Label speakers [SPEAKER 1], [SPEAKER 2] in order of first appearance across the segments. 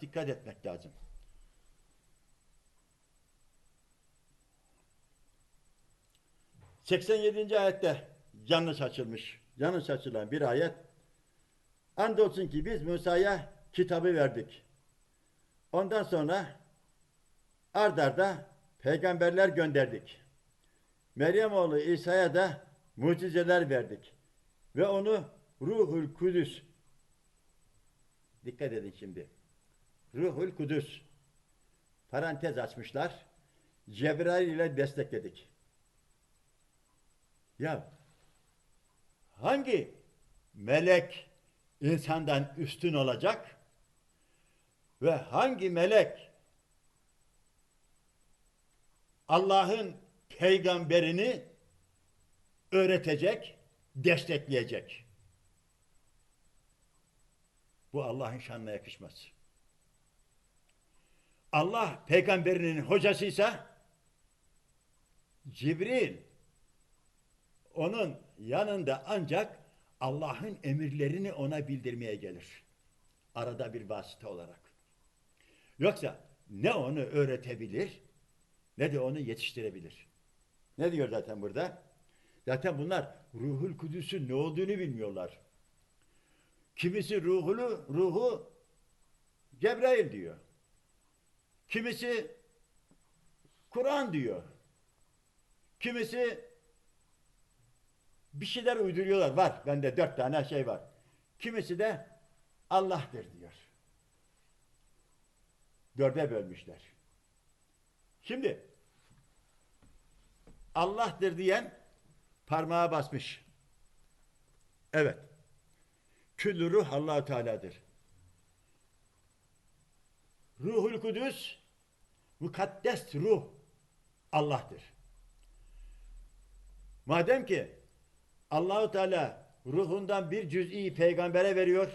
[SPEAKER 1] dikkat etmek lazım. ...87. ayette yanlış açılmış. Yanlış açılan bir ayet. Andolsun ki biz Musa'ya kitabı verdik. Ondan sonra ard arda peygamberler gönderdik. Meryem oğlu İsa'ya da mucizeler verdik. Ve onu Ruhul Kudüs dikkat edin şimdi. Ruhul Kudüs parantez açmışlar. Cebrail ile destekledik. Ya hangi melek insandan üstün olacak ve hangi melek Allah'ın peygamberini öğretecek, destekleyecek? Bu Allah'ın şanına yakışmaz. Allah peygamberinin hocasıysa Cibril onun yanında ancak Allah'ın emirlerini ona bildirmeye gelir. Arada bir vasıta olarak. Yoksa ne onu öğretebilir ne de onu yetiştirebilir. Ne diyor zaten burada? Zaten bunlar ruhul kudüsün ne olduğunu bilmiyorlar. Kimisi ruhunu, ruhu Cebrail diyor. Kimisi Kur'an diyor. Kimisi bir şeyler uyduruyorlar. Var. Bende dört tane şey var. Kimisi de Allah'tır diyor. Dörde bölmüşler. Şimdi Allah'tır diyen parmağa basmış. Evet. Küllü ruh allah Teala'dır. Ruhul Kudüs mukaddes ruh Allah'tır. Madem ki Allahu Teala ruhundan bir cüz'i peygambere veriyor.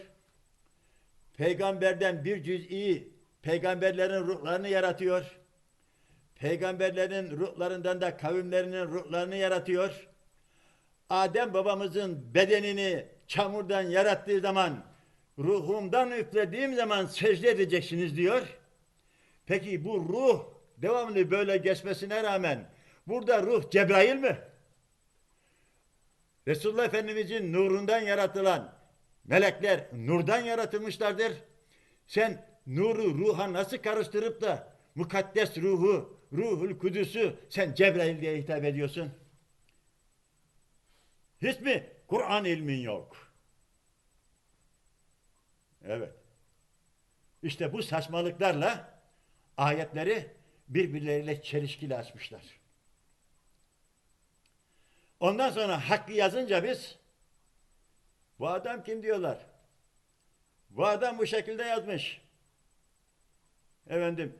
[SPEAKER 1] Peygamberden bir cüz'i peygamberlerin ruhlarını yaratıyor. Peygamberlerin ruhlarından da kavimlerinin ruhlarını yaratıyor. Adem babamızın bedenini çamurdan yarattığı zaman ruhumdan üflediğim zaman secde edeceksiniz diyor. Peki bu ruh devamlı böyle geçmesine rağmen burada ruh Cebrail mi? Resulullah Efendimizin nurundan yaratılan melekler nurdan yaratılmışlardır. Sen nuru ruha nasıl karıştırıp da mukaddes ruhu, ruhul kudüsü sen Cebrail diye hitap ediyorsun? Hiç mi Kur'an ilmin yok? Evet. İşte bu saçmalıklarla ayetleri birbirleriyle çelişkili açmışlar. Ondan sonra hakkı yazınca biz bu adam kim diyorlar? Bu adam bu şekilde yazmış. Efendim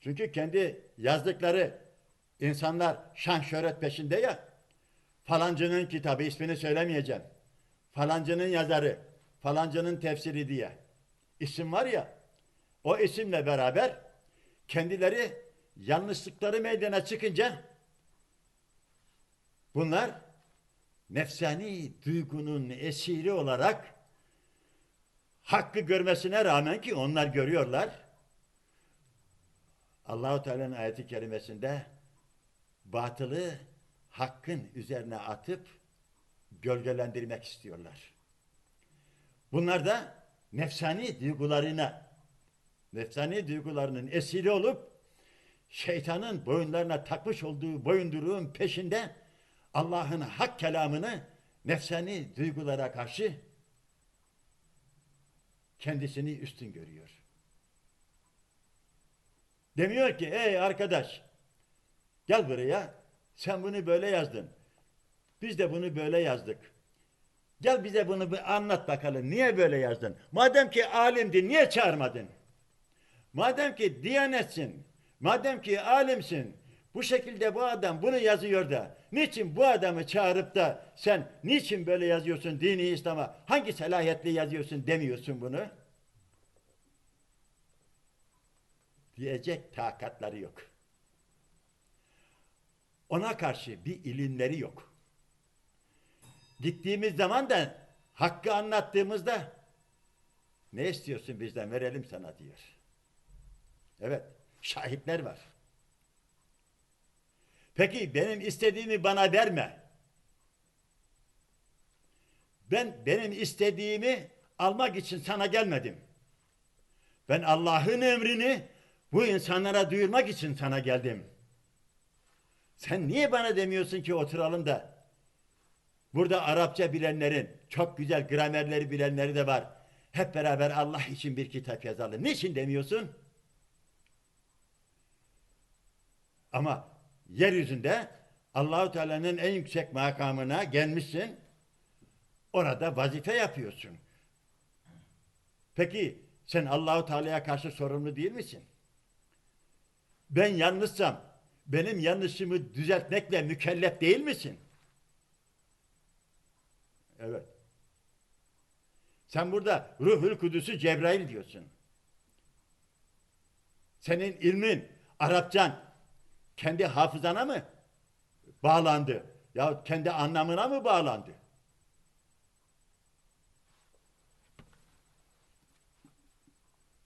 [SPEAKER 1] çünkü kendi yazdıkları insanlar şan şöhret peşinde ya falancının kitabı ismini söylemeyeceğim. Falancının yazarı, falancının tefsiri diye isim var ya o isimle beraber kendileri yanlışlıkları meydana çıkınca bunlar nefsani duygunun esiri olarak hakkı görmesine rağmen ki onlar görüyorlar. Allahu Teala'nın ayeti kerimesinde batılı hakkın üzerine atıp gölgelendirmek istiyorlar. Bunlar da nefsani duygularına nefsani duygularının esiri olup şeytanın boyunlarına takmış olduğu boyunduruğun peşinde Allah'ın hak kelamını nefsani duygulara karşı kendisini üstün görüyor. Demiyor ki ey arkadaş gel buraya sen bunu böyle yazdın. Biz de bunu böyle yazdık. Gel bize bunu bir anlat bakalım. Niye böyle yazdın? Madem ki alimdin niye çağırmadın? Madem ki diyanetsin, madem ki alimsin, bu şekilde bu adam bunu yazıyor da, niçin bu adamı çağırıp da sen niçin böyle yazıyorsun dini İslam'a, hangi selahiyetle yazıyorsun demiyorsun bunu? Diyecek takatları yok. Ona karşı bir ilimleri yok. Gittiğimiz zaman da hakkı anlattığımızda Ne istiyorsun bizden verelim sana diyor. Evet, şahitler var. Peki benim istediğimi bana verme. Ben benim istediğimi almak için sana gelmedim. Ben Allah'ın emrini bu insanlara duyurmak için sana geldim. Sen niye bana demiyorsun ki oturalım da burada Arapça bilenlerin, çok güzel gramerleri bilenleri de var. Hep beraber Allah için bir kitap yazalım. Niçin demiyorsun? Ama yeryüzünde Allahu Teala'nın en yüksek makamına gelmişsin. Orada vazife yapıyorsun. Peki sen Allahu Teala'ya karşı sorumlu değil misin? Ben yanlışsam benim yanlışımı düzeltmekle mükellef değil misin? Evet. Sen burada Ruhul Kudüs'ü Cebrail diyorsun. Senin ilmin, Arapçan kendi hafızana mı bağlandı? Ya kendi anlamına mı bağlandı?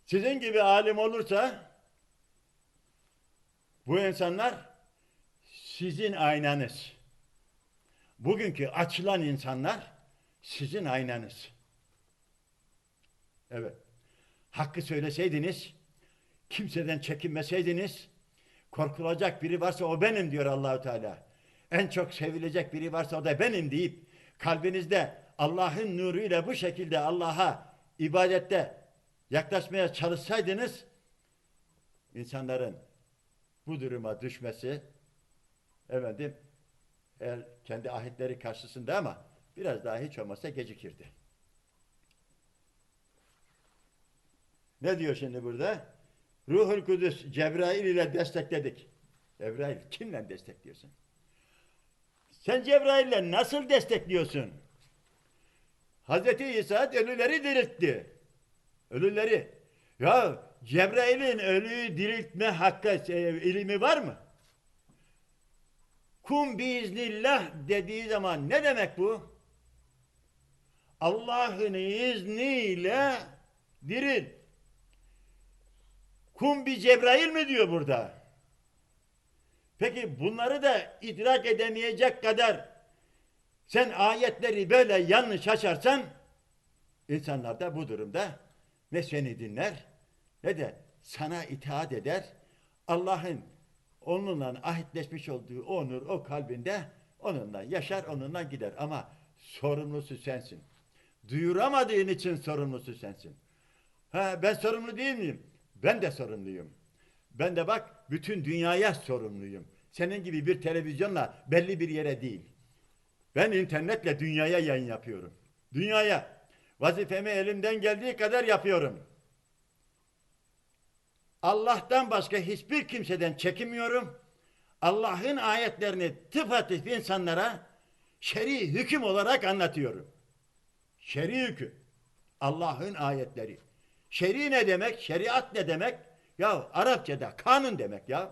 [SPEAKER 1] Sizin gibi alim olursa bu insanlar sizin aynanız. Bugünkü açılan insanlar sizin aynanız. Evet. Hakkı söyleseydiniz, kimseden çekinmeseydiniz, korkulacak biri varsa o benim diyor Allahu Teala. En çok sevilecek biri varsa o da benim deyip kalbinizde Allah'ın nuruyla bu şekilde Allah'a ibadette yaklaşmaya çalışsaydınız insanların bu duruma düşmesi efendim eğer kendi ahitleri karşısında ama biraz daha hiç olmazsa gecikirdi. Ne diyor şimdi burada? Ruhul Kudüs Cebrail ile destekledik. Cebrail kimle destekliyorsun? Sen Cebrail'le nasıl destekliyorsun? Hazreti İsa ölüleri diriltti. Ölüleri. Ya Cebrail'in ölüyü diriltme hakkı e, ilmi var mı? Kum biiznillah dediği zaman ne demek bu? Allah'ın izniyle diril. Kum bir Cebrail mi diyor burada? Peki bunları da idrak edemeyecek kadar sen ayetleri böyle yanlış açarsan insanlar da bu durumda ne seni dinler ne de sana itaat eder. Allah'ın onunla ahitleşmiş olduğu o nur o kalbinde onunla yaşar onunla gider ama sorumlusu sensin. Duyuramadığın için sorumlusu sensin. Ha, ben sorumlu değil miyim? Ben de sorumluyum. Ben de bak bütün dünyaya sorumluyum. Senin gibi bir televizyonla belli bir yere değil. Ben internetle dünyaya yayın yapıyorum. Dünyaya. Vazifemi elimden geldiği kadar yapıyorum. Allah'tan başka hiçbir kimseden çekinmiyorum. Allah'ın ayetlerini tıpatıp insanlara şer'i hüküm olarak anlatıyorum. Şer'i hüküm. Allah'ın ayetleri. Şer'i ne demek? Şeriat ne demek? Ya Arapçada kanun demek ya.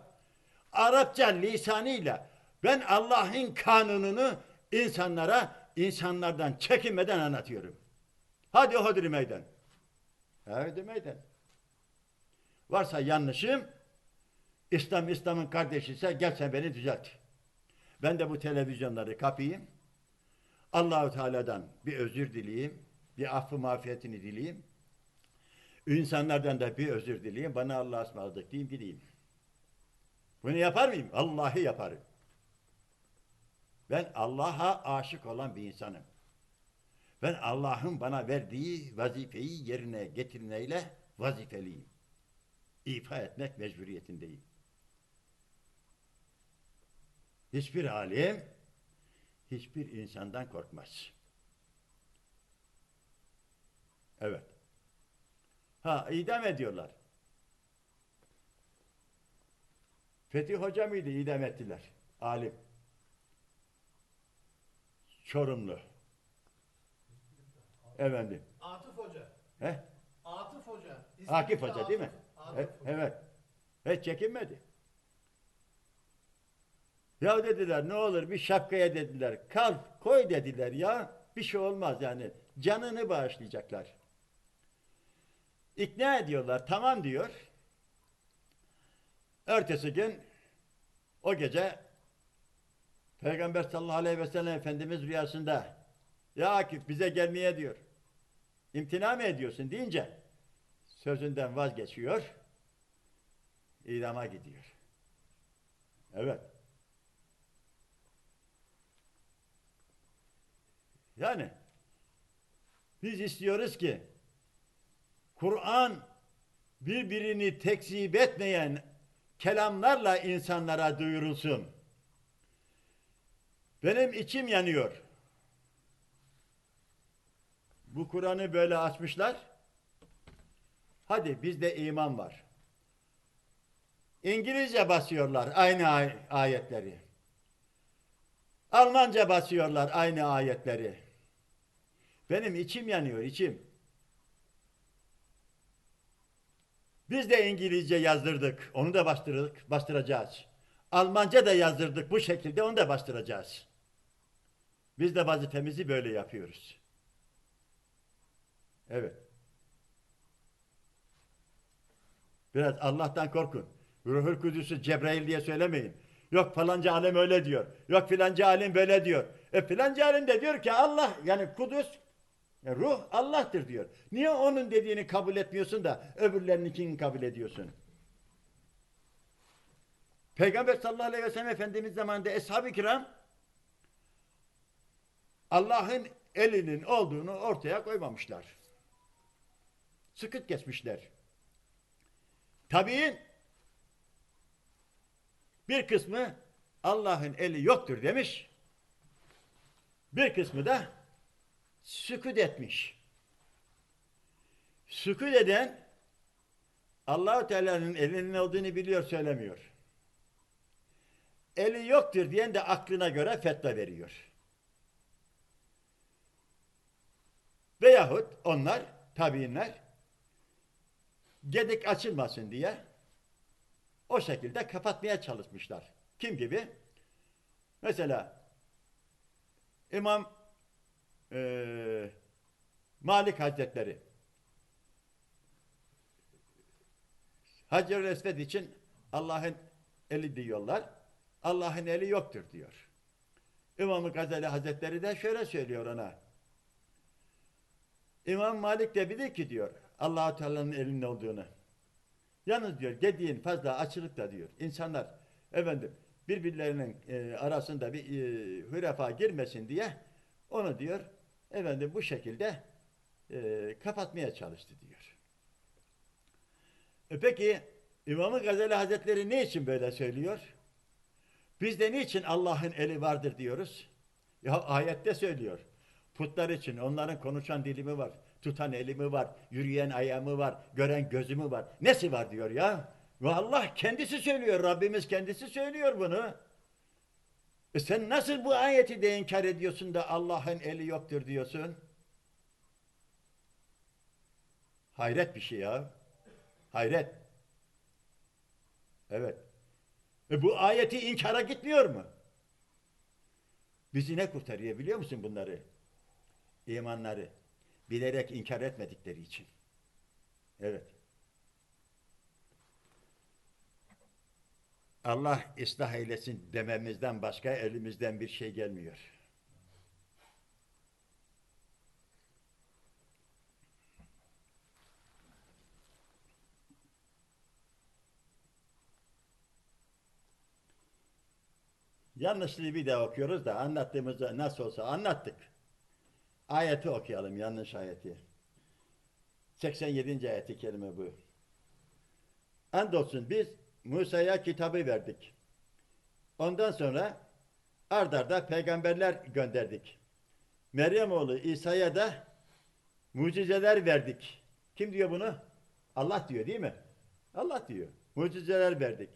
[SPEAKER 1] Arapça lisanıyla ben Allah'ın kanununu insanlara insanlardan çekinmeden anlatıyorum. Hadi hodri meydan. Hadi meydan. Varsa yanlışım İslam İslam'ın kardeşi ise gel sen beni düzelt. Ben de bu televizyonları kapayım. Allahu Teala'dan bir özür dileyeyim. Bir affı mağfiretini dileyeyim. İnsanlardan da bir özür dileyeyim. Bana Allah'a ısmarladık diyeyim gideyim. Bunu yapar mıyım? Allah'ı yaparım. Ben Allah'a aşık olan bir insanım. Ben Allah'ın bana verdiği vazifeyi yerine getirmeyle vazifeliyim. İfa etmek mecburiyetindeyim. Hiçbir alim hiçbir insandan korkmaz. Evet. Ha idam ediyorlar. Fethi Hoca mıydı idam ettiler? Alim. Çorumlu. Efendim.
[SPEAKER 2] Atıf Hoca.
[SPEAKER 1] He?
[SPEAKER 2] Atıf Hoca. İsmi
[SPEAKER 1] Akif Hoca değil mi?
[SPEAKER 2] Atıf. Atıf Hoca.
[SPEAKER 1] evet. Hiç çekinmedi. Ya dediler ne olur bir şapkaya dediler. Kal koy dediler ya. Bir şey olmaz yani. Canını bağışlayacaklar. İkna ediyorlar. Tamam diyor. Ertesi gün o gece Peygamber sallallahu aleyhi ve sellem Efendimiz rüyasında ya Akif bize gelmeye diyor. İmtina mı ediyorsun deyince sözünden vazgeçiyor. idama gidiyor. Evet. Yani biz istiyoruz ki Kur'an birbirini tekzip etmeyen kelamlarla insanlara duyurulsun. Benim içim yanıyor. Bu Kur'an'ı böyle açmışlar. Hadi bizde iman var. İngilizce basıyorlar aynı ay- ayetleri. Almanca basıyorlar aynı ayetleri. Benim içim yanıyor, içim. Biz de İngilizce yazdırdık, onu da bastırdık, bastıracağız. Almanca da yazdırdık, bu şekilde onu da bastıracağız. Biz de vazifemizi böyle yapıyoruz. Evet. Biraz Allah'tan korkun. Ruhul Kudüs'ü Cebrail diye söylemeyin. Yok falanca alem öyle diyor. Yok filanca alim böyle diyor. E filanca alim de diyor ki Allah yani Kudüs e, ruh Allah'tır diyor. Niye onun dediğini kabul etmiyorsun da öbürlerininkini kabul ediyorsun? Peygamber sallallahu aleyhi ve sellem Efendimiz zamanında Eshab-ı Kiram Allah'ın elinin olduğunu ortaya koymamışlar. Sıkıt kesmişler. Tabiin bir kısmı Allah'ın eli yoktur demiş. Bir kısmı da sükut etmiş. Sükut eden Allahu Teala'nın elinin olduğunu biliyor söylemiyor. Eli yoktur diyen de aklına göre fetva veriyor. Veyahut onlar tabiinler gedik açılmasın diye o şekilde kapatmaya çalışmışlar. Kim gibi? Mesela İmam eee, Malik Hazretleri Hacer-ül Esved için Allah'ın eli diyorlar. Allah'ın eli yoktur diyor. İmam-ı Gazali Hazretleri de şöyle söylüyor ona. İmam Malik de bilir ki diyor Allah-u Teala'nın elinin olduğunu. Yalnız diyor gediğin fazla açılıp da diyor insanlar efendim birbirlerinin e, arasında bir e, hürefa girmesin diye onu diyor efendim bu şekilde e, kapatmaya çalıştı diyor. E peki İmam-ı Gazali Hazretleri ne için böyle söylüyor? Biz de niçin Allah'ın eli vardır diyoruz? Ya ayette söylüyor. Putlar için onların konuşan dili mi var? Tutan eli mi var? Yürüyen ayağı mı var? Gören gözü mü var? Nesi var diyor ya? Ve Allah kendisi söylüyor. Rabbimiz kendisi söylüyor bunu. E sen nasıl bu ayeti de inkar ediyorsun da Allah'ın eli yoktur diyorsun? Hayret bir şey ya. Hayret. Evet. E bu ayeti inkara gitmiyor mu? Bizi ne kurtarıyor biliyor musun bunları? İmanları. Bilerek inkar etmedikleri için. Evet. Allah ıslah eylesin dememizden başka elimizden bir şey gelmiyor. Yanlışlığı bir daha okuyoruz da anlattığımızda nasıl olsa anlattık. Ayeti okuyalım, yanlış ayeti. 87. ayeti kelime bu. Andolsun biz Musa'ya kitabı verdik. Ondan sonra ard arda peygamberler gönderdik. Meryem oğlu İsa'ya da mucizeler verdik. Kim diyor bunu? Allah diyor değil mi? Allah diyor. Mucizeler verdik.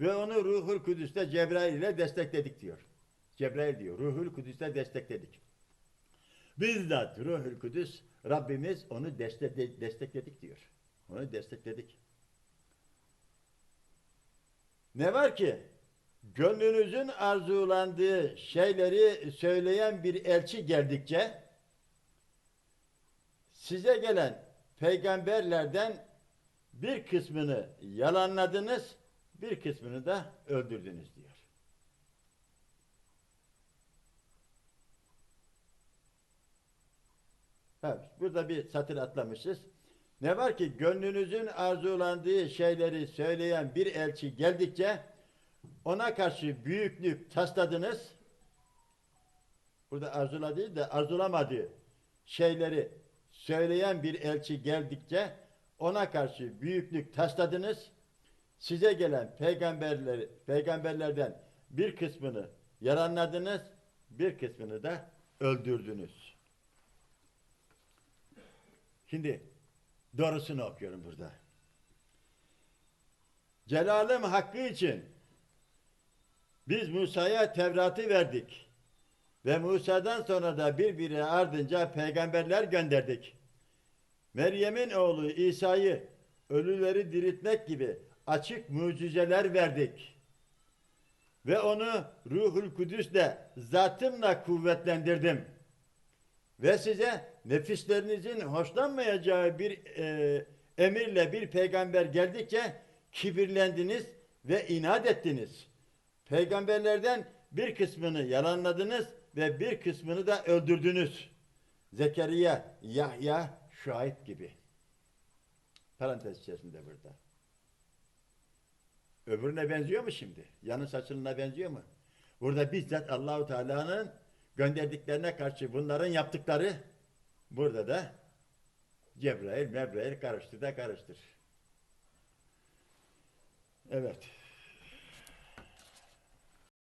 [SPEAKER 1] Ve onu Ruhul Kudüs'te Cebrail ile destekledik diyor. Cebrail diyor. Ruhul Kudüs'te destekledik. Bizzat Ruhul Kudüs Rabbimiz onu destekle- destekledik diyor. Onu destekledik. Ne var ki? Gönlünüzün arzulandığı şeyleri söyleyen bir elçi geldikçe size gelen peygamberlerden bir kısmını yalanladınız, bir kısmını da öldürdünüz diyor. Evet, burada bir satır atlamışız. Ne var ki gönlünüzün arzulandığı şeyleri söyleyen bir elçi geldikçe ona karşı büyüklük tasladınız. Burada arzula değil de arzulamadığı şeyleri söyleyen bir elçi geldikçe ona karşı büyüklük tasladınız. Size gelen peygamberleri, peygamberlerden bir kısmını yalanladınız, bir kısmını da öldürdünüz. Şimdi doğrusunu okuyorum burada. Celalım hakkı için biz Musa'ya Tevrat'ı verdik. Ve Musa'dan sonra da birbiri ardınca peygamberler gönderdik. Meryem'in oğlu İsa'yı ölüleri diriltmek gibi açık mucizeler verdik. Ve onu Ruhul Kudüs'le zatımla kuvvetlendirdim. Ve size nefislerinizin hoşlanmayacağı bir e, emirle bir peygamber geldikçe kibirlendiniz ve inat ettiniz. Peygamberlerden bir kısmını yalanladınız ve bir kısmını da öldürdünüz. Zekeriya, Yahya, Şuayb gibi. Parantez içerisinde burada. Öbürüne benziyor mu şimdi? Yanı saçılına benziyor mu? Burada bizzat Allahu Teala'nın gönderdiklerine karşı bunların yaptıkları burada da Cebrail, Mebrail karıştı da karıştır. Evet.